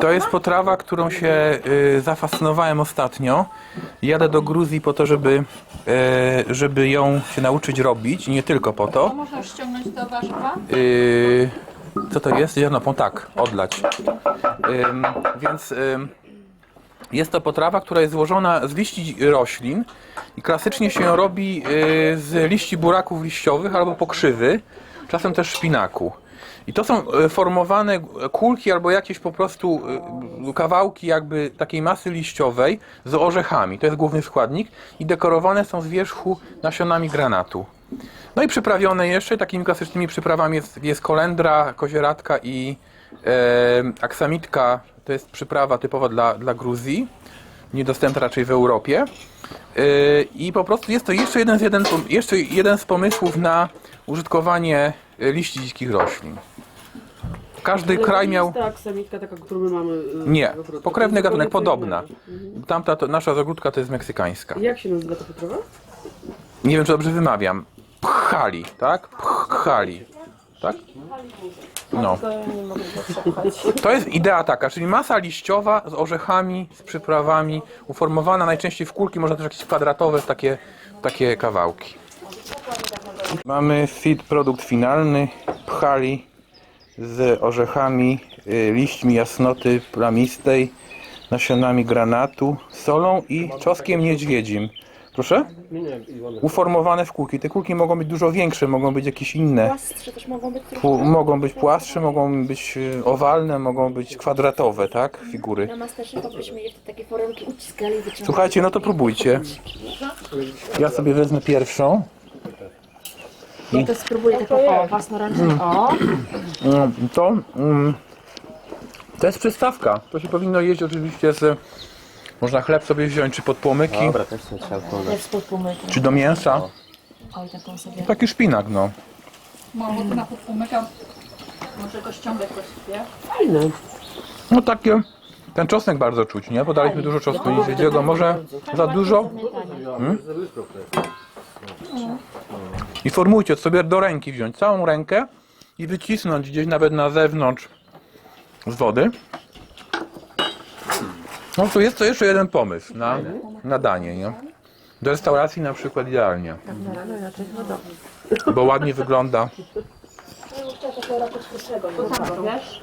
To jest potrawa, którą się y, zafascynowałem ostatnio. Jadę do Gruzji po to, żeby, y, żeby ją się nauczyć robić. Nie tylko po to. Można ściągnąć do warzywa? Y, co to jest? Ziarnopą, tak, odlać. Ym, więc ym, jest to potrawa, która jest złożona z liści roślin i klasycznie się ją robi y, z liści buraków liściowych albo pokrzywy, czasem też szpinaku. I to są y, formowane kulki albo jakieś po prostu y, kawałki jakby takiej masy liściowej z orzechami. To jest główny składnik i dekorowane są z wierzchu nasionami granatu. No i przyprawione jeszcze takimi klasycznymi przyprawami jest, jest kolendra, kozieradka i e, aksamitka. To jest przyprawa typowa dla, dla Gruzji, niedostępna raczej w Europie. E, I po prostu jest to jeszcze jeden, z jeden, jeszcze jeden z pomysłów na użytkowanie e, liści dzikich roślin. Każdy Ale kraj miał... jest ta aksamitka taka, którą my mamy. y, Nie, w ogródku. pokrewny To gatunek, podobna. innego. Tamta, to, nasza zagródka to jest meksykańska. Mhm. Jak się nazywa ta potrawa? Nie wiem, czy dobrze wymawiam. Pchali, tak? Pchali. Tak? No. To jest idea taka, czyli masa liściowa z orzechami, z przyprawami, uformowana najczęściej w kulki, można też jakieś kwadratowe, takie, takie kawałki. Mamy feed produkt finalny, pchali z orzechami, y, liśćmi jasnoty plamistej, nasionami granatu, solą i czosnkiem niedźwiedzim. Proszę? Uformowane w kulki. Te kulki mogą być dużo większe, mogą być jakieś inne. Płastsze też mogą być Pu- mogą być płastsze, mogą być y, owalne, mogą być kwadratowe, tak? Figury. na Masterchefa byśmy je w te takie foremki uciskali i wyciągali. Słuchajcie, no to próbujcie. Ja sobie wezmę pierwszą. Ja to spróbuję taką o, własnoręcznie. O, Mm, To, mm, to jest przystawka. To się powinno jeść oczywiście z... Można chleb sobie wziąć, czy pod płomyki, Dobra, też sobie trzeba podać. jak spod pomyku. czy do mięsa. Oj, taką sobie. Taki szpinak, no. Mam ochotę na podpłomyka. Może go ściągać właściwie. Fajne. No takie... Ten czosnek bardzo czuć, nie? Podaliśmy dużo czosnku niedźwiedziego. Może za dużo? I formujcie sobie do ręki wziąć całą rękę i wycisnąć gdzieś nawet na zewnątrz z wody. No to jest to jeszcze jeden pomysł na, na danie, nie? Do restauracji na przykład idealnie. Bo ładnie wygląda. Wiesz?